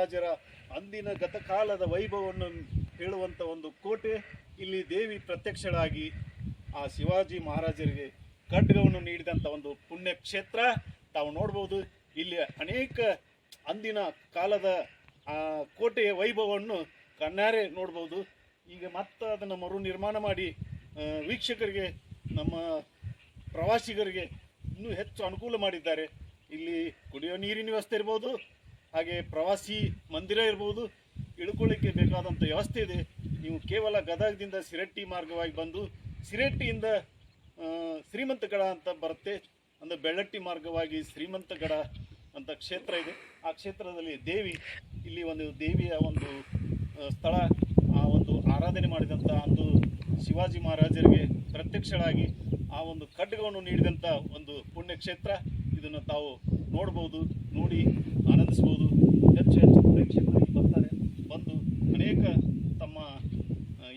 ಮಹಾರಾಜರ ಅಂದಿನ ಗತಕಾಲದ ವೈಭವವನ್ನು ಹೇಳುವಂಥ ಒಂದು ಕೋಟೆ ಇಲ್ಲಿ ದೇವಿ ಪ್ರತ್ಯಕ್ಷಳಾಗಿ ಆ ಶಿವಾಜಿ ಮಹಾರಾಜರಿಗೆ ಖಡ್ಗವನ್ನು ನೀಡಿದಂಥ ಒಂದು ಪುಣ್ಯ ಕ್ಷೇತ್ರ ತಾವು ನೋಡ್ಬೋದು. ಇಲ್ಲಿ ಅನೇಕ ಅಂದಿನ ಕಾಲದ ಆ ಕೋಟೆಯ ವೈಭವವನ್ನು ಕಣ್ಣಾರೆ ನೋಡ್ಬೋದು. ಈಗ ಮತ್ತೆ ಅದನ್ನು ಮರು ನಿರ್ಮಾಣ ಮಾಡಿ ವೀಕ್ಷಕರಿಗೆ, ನಮ್ಮ ಪ್ರವಾಸಿಗರಿಗೆ ಇನ್ನೂ ಹೆಚ್ಚು ಅನುಕೂಲ ಮಾಡಿದ್ದಾರೆ. ಇಲ್ಲಿ ಕುಡಿಯೋ ನೀರಿನ ವ್ಯವಸ್ಥೆ ಇರ್ಬೋದು ಹಾಗೆ ಪ್ರವಾಸಿ ಮಂದಿರ ಇರ್ಬೋದು, ಇಳ್ಕೊಳ್ಳಿಕ್ಕೆ ಬೇಕಾದಂಥ ವ್ಯವಸ್ಥೆ ಇದೆ. ನೀವು ಕೇವಲ ಗದಗದಿಂದ ಸಿರಟ್ಟಿ ಮಾರ್ಗವಾಗಿ ಬಂದು, ಸಿರಟ್ಟಿಯಿಂದ ಶ್ರೀಮಂತಗಡ ಅಂತ ಬರುತ್ತೆ. ಅಂದರೆ ಬೆಳ್ಳಟ್ಟಿ ಮಾರ್ಗವಾಗಿ ಶ್ರೀಮಂತಗಡ ಅಂತ ಕ್ಷೇತ್ರ ಇದೆ. ಆ ಕ್ಷೇತ್ರದಲ್ಲಿ ದೇವಿ, ಇಲ್ಲಿ ಒಂದು ದೇವಿಯ ಒಂದು ಸ್ಥಳ, ಆ ಒಂದು ಆರಾಧನೆ ಮಾಡಿದಂಥ ಒಂದು ಶಿವಾಜಿ ಮಹಾರಾಜರಿಗೆ ಪ್ರತ್ಯಕ್ಷಳಾಗಿ ಆ ಒಂದು ಖಡ್ಗವನ್ನು ನೀಡಿದಂಥ ಒಂದು ಪುಣ್ಯಕ್ಷೇತ್ರ. ಇದನ್ನು ತಾವು ನೋಡ್ಬೋದು, ನೋಡಿ. ಆನಂದಿಸ್ಬೋದು ಹೆಚ್ಚು ಹೆಚ್ಚು ಪ್ರೇಕ್ಷಕರು ಬರ್ತಾರೆ, ಬಂದು ಅನೇಕ ತಮ್ಮ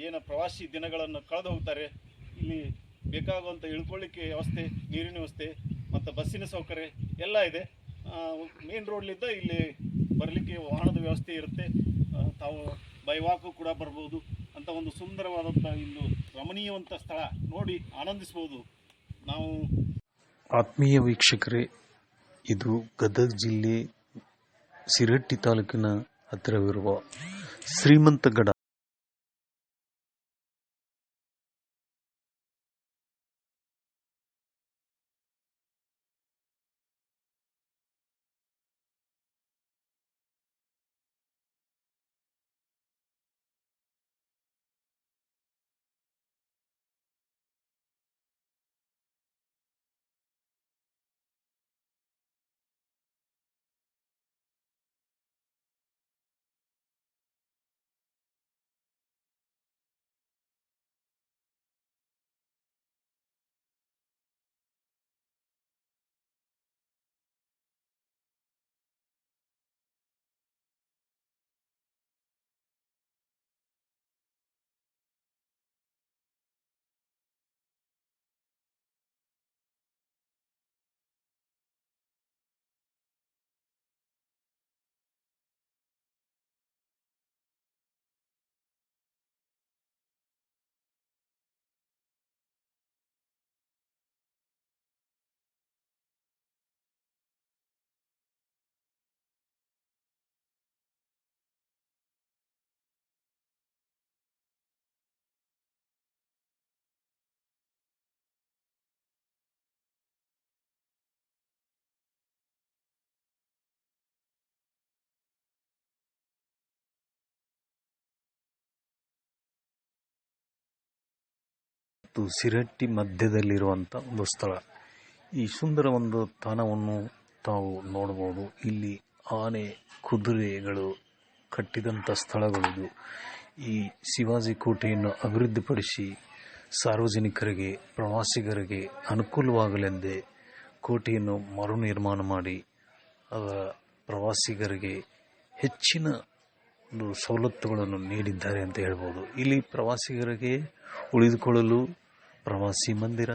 ಏನು ಪ್ರವಾಸಿ ದಿನಗಳನ್ನು ಕಳೆದು ಹೋಗ್ತಾರೆ. ಇಲ್ಲಿ ಬೇಕಾಗುವಂಥ ಇಳ್ಕೊಳ್ಳಿಕ್ಕೆ ವ್ಯವಸ್ಥೆ, ನೀರಿನ ವ್ಯವಸ್ಥೆ, ಮತ್ತು ಬಸ್ಸಿನ ಸೌಕರ್ಯ ಎಲ್ಲ ಇದೆ. ಮೇನ್ ರೋಡ್ಲಿಂದ ಇಲ್ಲಿ ಬರಲಿಕ್ಕೆ ವಾಹನದ ವ್ಯವಸ್ಥೆ ಇರುತ್ತೆ. ತಾವು ಬೈವಾಕು ಕೂಡ ಬರ್ಬೋದು. ಅಂತ ಒಂದು ಸುಂದರವಾದಂಥ ಇನ್ನು ರಮಣೀಯವಂಥ ಸ್ಥಳ ನೋಡಿ ಆನಂದಿಸ್ಬೋದು ನಾವು ಆತ್ಮೀಯ ವೀಕ್ಷಕರೇ, ಇದು ಗದಗ ಜಿಲ್ಲೆ ಸಿರಟ್ಟಿ ತಾಲೂಕಿನ ಹತ್ತಿರವಿರುವ ಶ್ರೀಮಂತಗಡ ಮತ್ತು ಸಿರಟ್ಟಿ ಮಧ್ಯದಲ್ಲಿರುವಂಥ ಒಂದು ಸ್ಥಳ. ಈ ಸುಂದರ ಒಂದು ತಾಣವನ್ನು ತಾವು ನೋಡಬಹುದು. ಇಲ್ಲಿ ಆನೆ, ಕುದುರೆಗಳು ಕಟ್ಟಿದಂಥ ಸ್ಥಳಗಳಿದು ಈ ಶಿವಾಜಿ ಕೋಟೆಯನ್ನು ಅಭಿವೃದ್ಧಿಪಡಿಸಿ ಸಾರ್ವಜನಿಕರಿಗೆ, ಪ್ರವಾಸಿಗರಿಗೆ ಅನುಕೂಲವಾಗಲೆಂದೇ ಕೋಟೆಯನ್ನು ಮರು ನಿರ್ಮಾಣ ಮಾಡಿ, ಅದರ ಪ್ರವಾಸಿಗರಿಗೆ ಹೆಚ್ಚಿನ ಒಂದು ಸವಲತ್ತುಗಳನ್ನು ನೀಡಿದ್ದಾರೆ ಅಂತ ಹೇಳ್ಬೋದು. ಇಲ್ಲಿ ಪ್ರವಾಸಿಗರಿಗೆ ಉಳಿದುಕೊಳ್ಳಲು ಪ್ರವಾಸಿ ಮಂದಿರ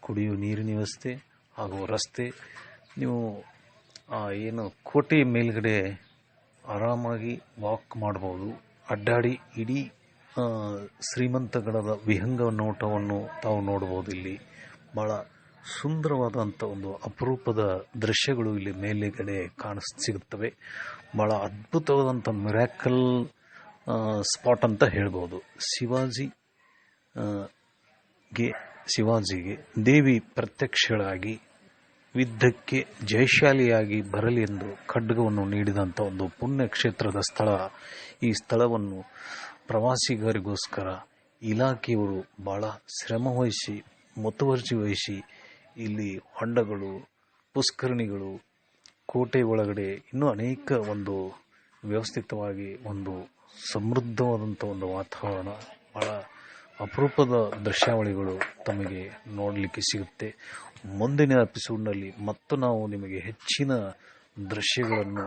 ಕುಡಿಯುವ ನೀರಿನ ವ್ಯವಸ್ಥೆ ಹಾಗೂ ರಸ್ತೆ. ನೀವು ಏನು ಕೋಟೆ ಮೇಲ್ಗಡೆ ಆರಾಮಾಗಿ ವಾಕ್ ಮಾಡ್ಬೋದು. ಅಡ್ಡಾಡಿ ಇಡೀ ಶ್ರೀಮಂತಗಡದ ವಿಹಂಗ ನೋಟವನ್ನು ತಾವು ನೋಡ್ಬೋದು ಇಲ್ಲಿ. ಭಾಳ ಸುಂದರವಾದಂಥ ಒಂದು ಅಪರೂಪದ ದೃಶ್ಯಗಳು ಇಲ್ಲಿ ಮೇಲೆಗಡೆ ಕಾಣಿಸ್ ಸಿಗುತ್ತವೆ. ಭಾಳ ಅದ್ಭುತವಾದಂಥ ಮಿರಾಕಲ್ ಸ್ಪಾಟ್ ಅಂತ ಹೇಳ್ಬೋದು. ಶಿವಾಜಿ ಗೆ, ಶಿವಾಜಿಗೆ, ದೇವಿ ಪ್ರತ್ಯಕ್ಷಳಾಗಿ ಯುದ್ಧಕ್ಕೆ ಜಯಶಾಲಿಯಾಗಿ ಬರಲಿ ಎಂದು ಖಡ್ಗವನ್ನು ನೀಡಿದಂಥ ಒಂದು ಪುಣ್ಯ ಕ್ಷೇತ್ರದ ಸ್ಥಳ. ಈ ಸ್ಥಳವನ್ನು ಪ್ರವಾಸಿಗರಿಗೋಸ್ಕರ ಇಲಾಖೆಯವರು ಭಾಳ ಶ್ರಮವಹಿಸಿ ಮುತುವರ್ಜಿ ವಹಿಸಿ, ಇಲ್ಲಿ ಹೊಂಡಗಳು, ಪುಷ್ಕರಣಿಗಳು, ಕೋಟೆ ಒಳಗಡೆ ಇನ್ನೂ ಅನೇಕ ಒಂದು ವ್ಯವಸ್ಥಿತವಾಗಿ ಒಂದು ಸಮೃದ್ಧವಾದಂಥ ಒಂದು ವಾತಾವರಣ ಭಾಳ ಅಪರೂಪದ ದೃಶ್ಯಾವಳಿಗಳು ತಮಗೆ ನೋಡಲಿಕ್ಕೆ ಸಿಗುತ್ತೆ. ಮುಂದಿನ ಎಪಿಸೋಡ್ನಲ್ಲಿ ಮತ್ತು ನಾವು ನಿಮಗೆ ಹೆಚ್ಚಿನ ದೃಶ್ಯಗಳನ್ನು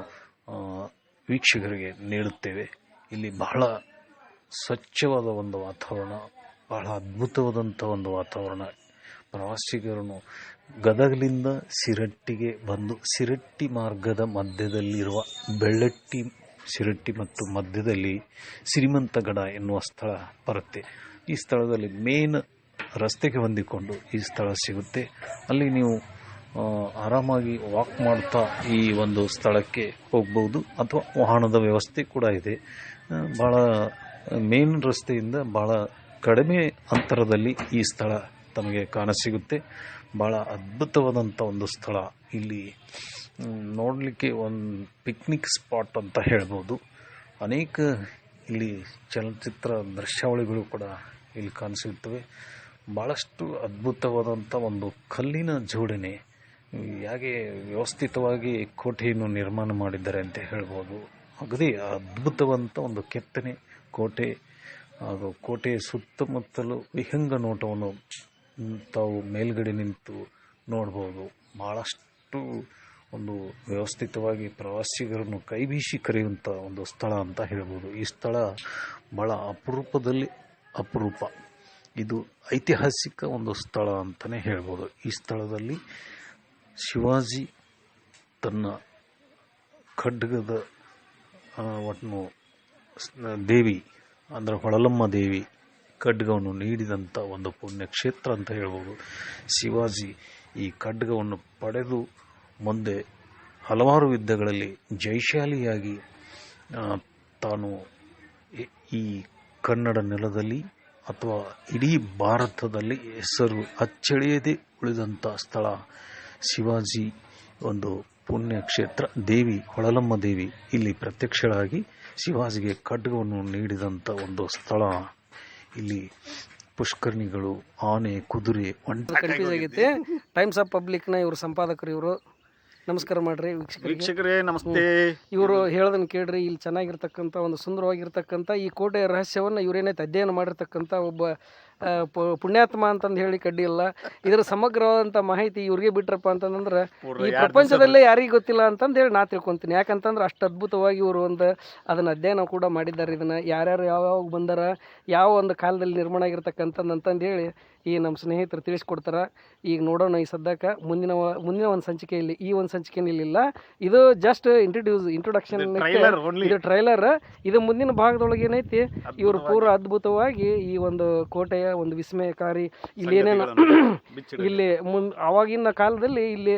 ವೀಕ್ಷಕರಿಗೆ ನೀಡುತ್ತೇವೆ. ಇಲ್ಲಿ ಬಹಳ ಸ್ವಚ್ಛವಾದ ಒಂದು ವಾತಾವರಣ, ಬಹಳ ಅದ್ಭುತವಾದಂಥ ಒಂದು ವಾತಾವರಣ. ಪ್ರವಾಸಿಗರನ್ನು ಗದಗಲಿಂದ ಸಿರಟ್ಟಿಗೆ ಬಂದು, ಸಿರಟ್ಟಿ ಮಾರ್ಗದ ಮಧ್ಯದಲ್ಲಿರುವ ಬೆಳ್ಳಟ್ಟಿ, ಸಿರಟ್ಟಿ ಮತ್ತು ಮಧ್ಯದಲ್ಲಿ ಸಿರಿಮಂತಗಡ ಎನ್ನುವ ಸ್ಥಳ ಬರುತ್ತೆ. ಈ ಸ್ಥಳದಲ್ಲಿ ಮೇನ್ ರಸ್ತೆಗೆ ಹೊಂದಿಕೊಂಡು ಈ ಸ್ಥಳ ಸಿಗುತ್ತೆ. ಅಲ್ಲಿ ನೀವು ಆರಾಮಾಗಿ ವಾಕ್ ಮಾಡ್ತಾ ಈ ಒಂದು ಸ್ಥಳಕ್ಕೆ ಹೋಗ್ಬೋದು. ಅಥವಾ ವಾಹನದ ವ್ಯವಸ್ಥೆ ಕೂಡ ಇದೆ. ಭಾಳ ಮೇನ್ ರಸ್ತೆಯಿಂದ ಭಾಳ ಕಡಿಮೆ ಅಂತರದಲ್ಲಿ ಈ ಸ್ಥಳ ತಮಗೆ ಕಾಣಸಿಗುತ್ತೆ. ಭಾಳ ಅದ್ಭುತವಾದಂಥ ಒಂದು ಸ್ಥಳ ಇಲ್ಲಿ ನೋಡಲಿಕ್ಕೆ ಒಂದು ಪಿಕ್ನಿಕ್ ಸ್ಪಾಟ್ ಅಂತ ಹೇಳ್ಬೋದು. ಅನೇಕ ಇಲ್ಲಿ ಚಲನಚಿತ್ರ ದೃಶ್ಯಾವಳಿಗಳು ಕೂಡ ಇಲ್ಲಿ ಕಾಣಿಸುತ್ತವೆ ಭಾಳಷ್ಟು ಅದ್ಭುತವಾದಂಥ ಒಂದು ಕಲ್ಲಿನ ಜೋಡಣೆ. ಹೇಗೆ ವ್ಯವಸ್ಥಿತವಾಗಿ ಕೋಟೆಯನ್ನು ನಿರ್ಮಾಣ ಮಾಡಿದ್ದಾರೆ ಅಂತ ಹೇಳ್ಬೋದು. ಅಗದಿ ಅದ್ಭುತವಂತ ಒಂದು ಕೆತ್ತನೆ ಕೋಟೆ. ಹಾಗೂ ಕೋಟೆಯ ಸುತ್ತಮುತ್ತಲು ವಿಹಂಗ ನೋಟವನ್ನು ತಾವು ಮೇಲ್ಗಡೆ ನಿಂತು ನೋಡ್ಬೋದು. ಭಾಳಷ್ಟು ಒಂದು ವ್ಯವಸ್ಥಿತವಾಗಿ ಪ್ರವಾಸಿಗರನ್ನು ಕೈಬೀಸಿ ಕರೆಯುವಂಥ ಒಂದು ಸ್ಥಳ ಅಂತ ಹೇಳ್ಬೋದು. ಈ ಸ್ಥಳ ಭಾಳ ಅಪರೂಪದಲ್ಲಿ ಅಪರೂಪ. ಇದು ಐತಿಹಾಸಿಕ ಒಂದು ಸ್ಥಳ ಅಂತಲೇ ಹೇಳ್ಬೋದು. ಈ ಸ್ಥಳದಲ್ಲಿ ಶಿವಾಜಿ ತನ್ನ ಖಡ್ಗದ ಒಟ್ಟು ದೇವಿ, ಅಂದರೆ ಹೊಳಲಮ್ಮ ದೇವಿ ಖಡ್ಗವನ್ನು ನೀಡಿದಂಥ ಒಂದು ಪುಣ್ಯಕ್ಷೇತ್ರ ಅಂತ ಹೇಳ್ಬೋದು. ಶಿವಾಜಿ ಈ ಖಡ್ಗವನ್ನು ಪಡೆದು ಮುಂದೆ ಹಲವಾರು ಯುದ್ಧಗಳಲ್ಲಿ ಜೈಶಾಲಿಯಾಗಿ ತಾನು ಈ ಕನ್ನಡ ನೆಲದಲ್ಲಿ ಅಥವಾ ಇಡೀ ಭಾರತದಲ್ಲಿ ಹೆಸರು ಅಚ್ಚಳಿಯದೆ ಉಳಿದಂಥ ಸ್ಥಳ ಶಿವಾಜಿ ಒಂದು ಪುಣ್ಯಕ್ಷೇತ್ರ. ದೇವಿ ಹೊಳಲಮ್ಮ ದೇವಿ ಇಲ್ಲಿ ಪ್ರತ್ಯಕ್ಷಳಾಗಿ ಶಿವಾಜಿಗೆ ಖಡ್ಗವನ್ನು ನೀಡಿದಂಥ ಒಂದು ಸ್ಥಳ. ಇಲ್ಲಿ ಪುಷ್ಕರಣಿಗಳು ಆನೆ ಕುದುರೆ ಒಂಟೆ. ಕನ್ಫ್ಯೂಸ್ ಆಗೈತಿ ಟೈಮ್ಸ್ ಆಫ್ ಪಬ್ಲಿಕ್ನ ಇವರು ಸಂಪಾದಕರು ಇವರು. ನಮಸ್ಕಾರ ಮಾಡ್ರಿ ವೀಕ್ಷಕರಿಗೆ. ವೀಕ್ಷಕರೇ ನಮಸ್ತೆ. ಇವರು ಹೇಳೋದನ್ನ ಕೇಳ್ರಿ ಇಲ್ಲಿ ಚೆನ್ನಾಗಿರ್ತಕ್ಕಂಥ ಒಂದು ಸುಂದರವಾಗಿರ್ತಕ್ಕಂಥ ಈ ಕೋಟೆಯ ರಹಸ್ಯವನ್ನು ಇವರೇನೈತೆ ಅಧ್ಯಯನ ಮಾಡಿರ್ತಕ್ಕಂಥ ಒಬ್ಬ ಪುಣ್ಯಾತ್ಮ ಅಂತಂದು ಹೇಳಿ ಕಡ್ಡಿ ಇಲ್ಲ. ಇದರ ಸಮಗ್ರವಾದಂಥ ಮಾಹಿತಿ ಇವ್ರಿಗೆ ಬಿಟ್ರಪ್ಪ ಅಂತಂದ್ರೆ ಈ ಪ್ರಪಂಚದಲ್ಲೇ ಯಾರಿಗೂ ಗೊತ್ತಿಲ್ಲ ಅಂತಂದು ಹೇಳಿ ನಾ ತಿಳ್ಕೊಂತೀನಿ. ಯಾಕಂತಂದ್ರೆ ಅಷ್ಟು ಅದ್ಭುತವಾಗಿ ಇವರು ಒಂದು ಅದನ್ನು ಅಧ್ಯಯನ ಕೂಡ ಮಾಡಿದ್ದಾರೆ ಇದನ್ನ. ಯಾರ್ಯಾರು ಯಾವಾಗ ಬಂದಾರ ಯಾವ ಒಂದು ಕಾಲದಲ್ಲಿ ನಿರ್ಮಾಣ ಆಗಿರ್ತಕ್ಕಂಥದ್ದು ಅಂತಂದು ಹೇಳಿ ಈ ನಮ್ಮ ಸ್ನೇಹಿತರು ತಿಳಿಸ್ಕೊಡ್ತಾರ. ಈಗ ನೋಡೋಣ ಈ ಸದ್ಯಕ್ಕೆ ಮುಂದಿನ ಮುಂದಿನ ಒಂದು ಸಂಚಿಕೆಯಲ್ಲಿ ಈ ಒಂದು ಸಂಚಿಕೆಯಲ್ಲಿ ಇಲ್ಲ. ಇದು ಜಸ್ಟ್ ಇಂಟ್ರೊಡ್ಯೂಸ್ ಇಂಟ್ರೊಡಕ್ಷನ್ ಇದು ಟ್ರೈಲರ್ ಇದು ಮುಂದಿನ ಭಾಗದೊಳಗೆ ಏನೈತಿ ಇವರು ಪೂರ ಅದ್ಭುತವಾಗಿ ಈ ಒಂದು ಕೋಟೆಯ ಒಂದು ವಿಸ್ಮಯಕಾರಿ ಇಲ್ಲಿ ಏನೇನು ಇಲ್ಲಿ ಮುಂದ್ ಅವಾಗಿನ ಕಾಲದಲ್ಲಿ ಇಲ್ಲಿ